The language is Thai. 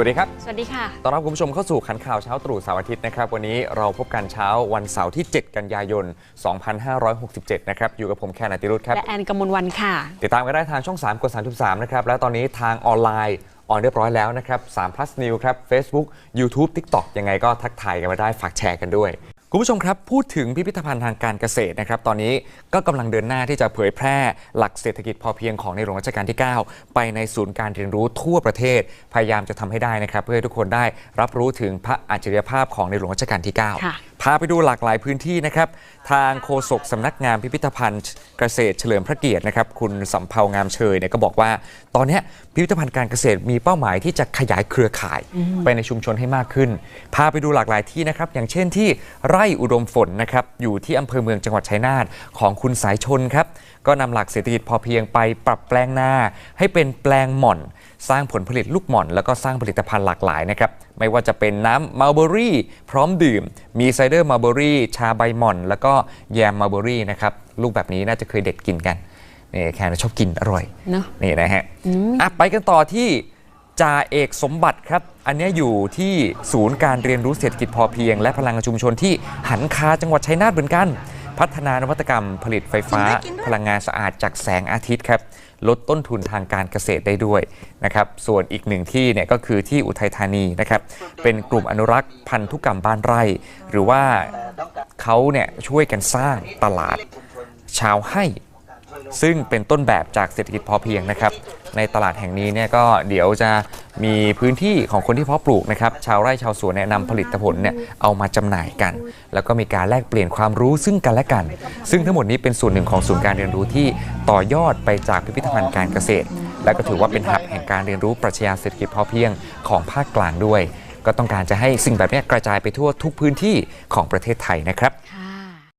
สวัสดีครับ สวัสดีค่ะ ต้อนรับคุณผู้ชมเข้าสู่ขันข่าวเช้าตรู่เสาร์อาทิตย์นะครับ วันนี้เราพบกันเช้าวันเสาร์ที่ 7 กันยายน 2567 นะครับ อยู่กับผมแคนนาติรุธครับ และแอนกมลวันค่ะ ติดตามกันได้ทางช่อง 3 กด 33 นะครับ และตอนนี้ทางออนไลน์ออนเรียบร้อยแล้วนะครับ3 plus new ครับ Facebook YouTube TikTok ยังไงก็ทักทายกันมาได้ฝากแชร์กันด้วย คุณผู้ชมครับ พูดถึงพิพิธภัณฑ์ทางการเกษตรนะครับ ตอนนี้ก็กำลังเดินหน้าที่จะเผยแพร่หลักเศรษฐกิจพอเพียงของในหลวงรัชกาลที่ 9 ไปในศูนย์การเรียนรู้ทั่วประเทศ พยายามจะทำให้ได้นะครับ เพื่อให้ทุกคนได้รับรู้ถึงพระอัจฉริยภาพของในหลวงรัชกาลที่9ค่ะพาไปดูหลากหลายพื้นที่นะครับ ทางโฆษกสำนักงานพิพิธภัณฑ์เกษตรเฉลิมพระเกียรตินะครับ คุณสำเภางามเชยเนี่ยก็บอกว่า ตอนเนี้ย พิพิธภัณฑ์การเกษตรมีเป้าหมายที่จะขยายเครือข่ายไปในชุมชนให้มากขึ้น พาไปดูหลากหลายที่นะครับ อย่างเช่นที่ไร่อุดมฝนนะครับ อยู่ที่อำเภอเมืองจังหวัดชัยนาทของคุณสายชนครับ ก็นำหลักเศรษฐกิจพอเพียงไปปรับแปลงนาให้เป็นแปลงหม่อน สร้างผลผลิตลูกหม่อน แล้วก็สร้างผลิตภัณฑ์หลากหลายนะครับ ไม่ว่าจะเป็นน้ำมัลเบอรี่ พร้อมดื่ม มีไซเดอร์มัลเบอรี่ ชาใบหม่อน แล้วก็แยมมัลเบอรี่นะครับ ลูกแบบนี้น่าจะเคยเด็ดกินกัน นี่แคนชอบกินอร่อยเนอะนี่นะฮะอะไปกันต่อที่จ่าเอกสมบัติครับ อันเนี้ยอยู่ที่ศูนย์การเรียนรู้เศรษฐกิจพอเพียง และพลังงานชุมชนที่หันคาจังหวัดชัยนาทเหมือนกัน พัฒนานวัตกรรมผลิตไฟฟ้า พลังงานสะอาดจากแสงอาทิตย์ครับ ลดต้นทุนทางการเกษตรได้ด้วยนะครับ ส่วนอีกหนึ่งที่เนี่ยก็คือที่อุทัยธานีนะครับ เป็นกลุ่มอนุรักษ์พันธุกรรมบ้านไร่ หรือว่าเขาเนี่ยช่วยกันสร้างตลาด ชาวให้ ซึ่งเป็นต้นแบบจากเศรษฐกิจพอเพียงนะครับ ในตลาดแห่งนี้เนี่ยก็เดี๋ยวจะมีพื้นที่ของคนที่เพาะปลูกนะครับ ชาวไร่ชาวสวนแนะนำผลิตผลเนี่ยเอามาจำหน่ายกัน แล้วก็มีการแลกเปลี่ยนความรู้ซึ่งกันและกัน ซึ่งทั้งหมดนี้เป็นส่วนหนึ่งของศูนย์การเรียนรู้ที่ต่อยอดไปจากพิพิธภัณฑ์การเกษตร และก็ถือว่าเป็นหับแห่งการเรียนรู้ปรัชญาเศรษฐกิจพอเพียงของภาคกลางด้วย ก็ต้องการจะให้สิ่งแบบนี้กระจายไปทั่วทุกพื้นที่ของประเทศไทยนะครับค่ะ